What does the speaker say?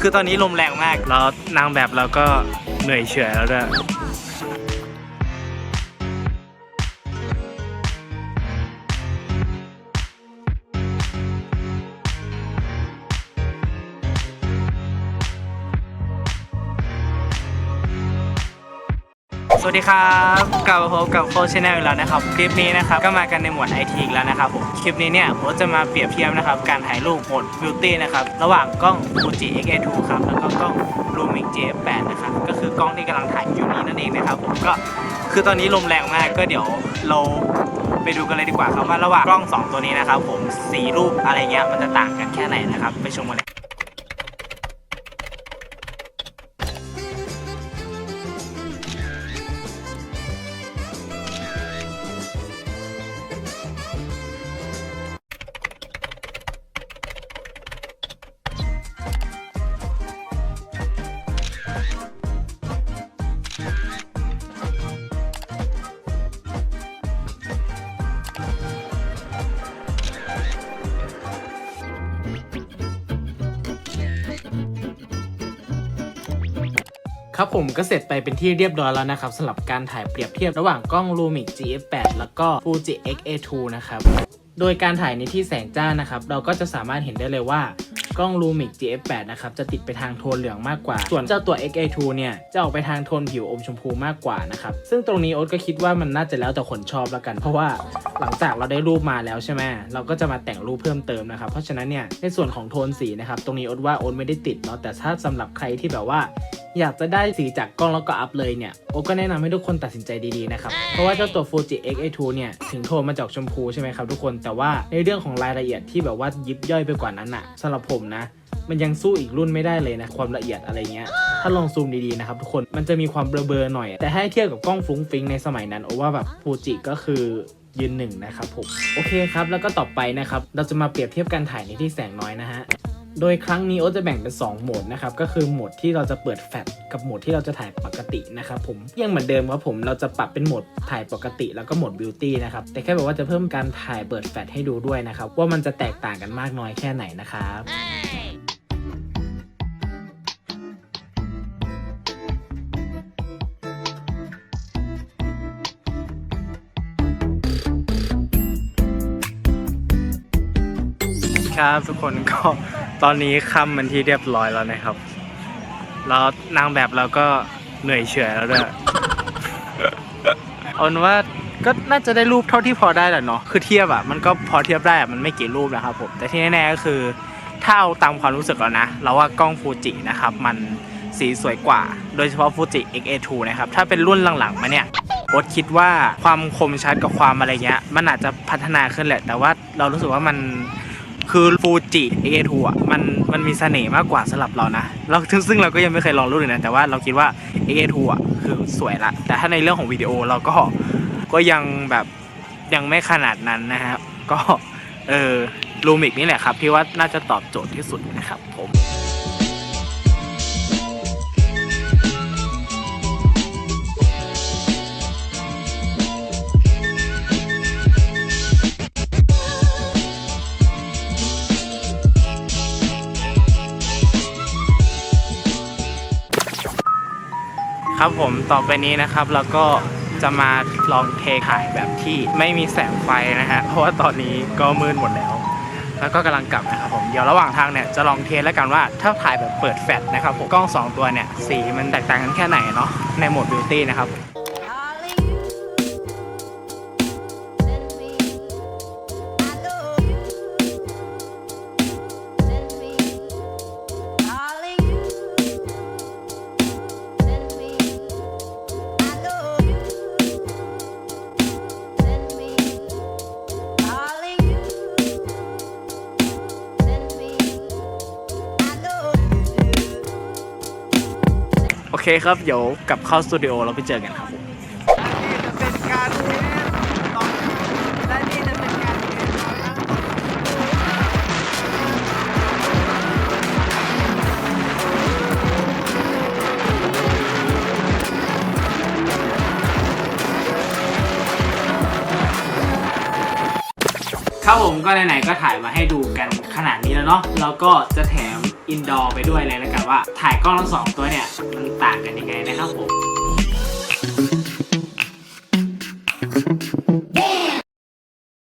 คือตอนนี้ลมแรงมาก แล้วนางแบบเราก็เหนื่อยเฉอยแล้วด้วย สวัสดีครับกลับมาพบกับโฟชแนลอีกแล้วนะครับ คลิปนี้นะครับก็มากันในหมวดไอทีอีกแล้วนะครับผมคลิปนี้เนี่ยผมจะมาเปรียบเทียบนะครับการถ่ายรูปโหมดบิวตี้นะครับระหว่างกล้อง Fuji X-A2 ครับแล้วก็กล้อง Lumix GF8 นะครับก็คือกล้องที่กำลังถ่ายอยู่นี้นั่นเองนะครับผมก็คือตอนนี้ลมแรงมากก็เดี๋ยวเราไปดูกันเลยดีกว่าครับว่าระหว่างกล้อง 2 ตัวนี้นะครับผมสีรูปอะไรเงี้ยมันจะต่างกันแค่ไหนนะครับไปชมกันเลย ครับผมก็เสร็จไปเป็นที่เรียบร้อยแล้วนะครับสำหรับการถ่ายเปรียบเทียบระหว่างกล้อง Lumix GF8 แล้วก็ Fuji X-A2 นะครับ โดยการถ่ายในที่แสงจ้านะครับ เราก็จะสามารถเห็นได้เลยว่ากล้อง Lumix GF8 นะครับ จะติดไปทางโทนเหลืองมากกว่า ส่วนเจ้าตัว X-A2 เนี่ย จะออกไปทางโทนผิวอมชมพูมากกว่านะครับ ซึ่งตรงนี้โอ๊ตก็คิดว่ามันน่าจะแล้วแต่คนชอบแล้วกัน เพราะว่าหลังจากเราได้รูปมาแล้วใช่ไหมเราก็จะมาแต่งรูปเพิ่มเติมนะครับ เพราะฉะนั้นเนี่ย ในส่วนของโทนสีนะครับ ตรงนี้โอ๊ตว่าโอ๊ตไม่ได้ติดเนาะ แต่ถ้าสำหรับใครที่แบบว่า อยากจะได้สีจากกล้องแล้วก็อัพเลยเนี่ยโอก็แนะนำให้ทุกคนตัดสินใจดีๆนะครับ เพราะว่าเจ้าตัว Fuji X-A2 เนี่ยถึงโทนมาจากชมพูใช่ไหมครับทุกคนแต่ว่าในเรื่องของรายละเอียดที่แบบว่ายิบย่อยไปกว่านั้นอะสำหรับผมนะมันยังสู้อีกรุ่นไม่ได้เลยนะความละเอียดอะไรเงี้ย ถ้าลองซูมดีๆนะครับทุกคนมันจะมีความเบลอๆหน่อย แต่ให้เทียบกับกล้องฟรุ้งฟริ้งในสมัยนั้นโอว่าแบบฟูจิก็คือยืนหนึ่งนะครับผม โอเคครับ แล้วก็ต่อไปนะครับ เราจะมาเปรียบเทียบการถ่ายในที่แสงน้อยนะฮะ โดยครั้งนี้โอ๊ตจะแบ่งเป็น 2 โหมดนะครับ ก็คือโหมดที่เราจะเปิดแฟลชกับโหมดที่เราจะถ่ายปกตินะครับผมยังเหมือนเดิมครับผมเราจะปรับเป็นโหมดถ่ายปกติแล้วก็โหมดบิวตี้นะครับ แต่แค่แบบว่าจะเพิ่มการถ่ายเปิดแฟลชให้ดูด้วยนะครับ ว่ามันจะแตกต่างกันมากน้อยแค่ไหนนะครับครับทุกคนก็ ตอนนี้ค่ำมันที่เรียบร้อยแล้วนะครับ แล้วนางแบบเราก็เหนื่อยเฉอยแล้วด้วยเอาเป็นว่าก็น่าจะได้รูปเท่าที่พอได้แหละเนาะคือเทียบอะมันก็พอเทียบได้อะมันไม่กี่รูปนะครับผมแต่ที่แน่ๆก็คือถ้าเอาตามความรู้สึกแล้วนะ เราว่ากล้องฟูจินะครับ มันสีสวยกว่า โดยเฉพาะฟูจิ X-A2 นะครับ ถ้าเป็นรุ่นหลังๆมาเนี่ยโอ๊ตคิดว่าความคมชัดกับความอะไรเงี้ย มันอาจจะพัฒนาขึ้นแหละ แต่ว่าเรารู้สึกว่ามัน คือฟูจิเอทูอะมันมันมีเสน่ห์มากกว่าสำหรับเรานะเราซึ่งซึ่งเราก็ยังไม่เคยลองรุ่นเลยนะแต่ว่าเราคิดว่าเอทูอะคือสวยละแต่ถ้าในเรื่องของวิดีโอเราก็ก็ยังแบบยังไม่ขนาดนั้นนะครับก็เออลูมิกนี่แหละครับที่ว่าน่าจะตอบโจทย์ที่สุดนะครับผม ครับผมต่อไปนี้นะครับเราก็จะมาลองเทถ่ายแบบที่ไม่มีแสงไฟนะฮะเพราะว่าตอนนี้ก็มืดหมดแล้ว แล้วก็กำลังกลับนะครับผมเดี๋ยวระหว่างทางเนี่ยจะลองเทสแล้วกันว่าถ้าถ่ายแบบเปิดแฟลชนะครับผมกล้อง 2 ตัวเนี่ยสีมันแตกต่างกันแค่ไหนเนาะในโหมดบิวตี้นะครับ โอเคครับ เดี๋ยวกลับเข้าสตูดิโอเราไปเจอกันครับผมเป็นการเทสลองและนี่จะเป็นการเทสเรานั่งครับผมก็ไหนๆก็ถ่ายมาให้ดูกันขนาดนี้แล้วเนาะเราก็จะแถม อินดอร์ไปด้วยเลยแล้วกันว่า ถ่ายกล้องทั้งสองตัวเนี่ยมันต่างกันยังไงนะครับผม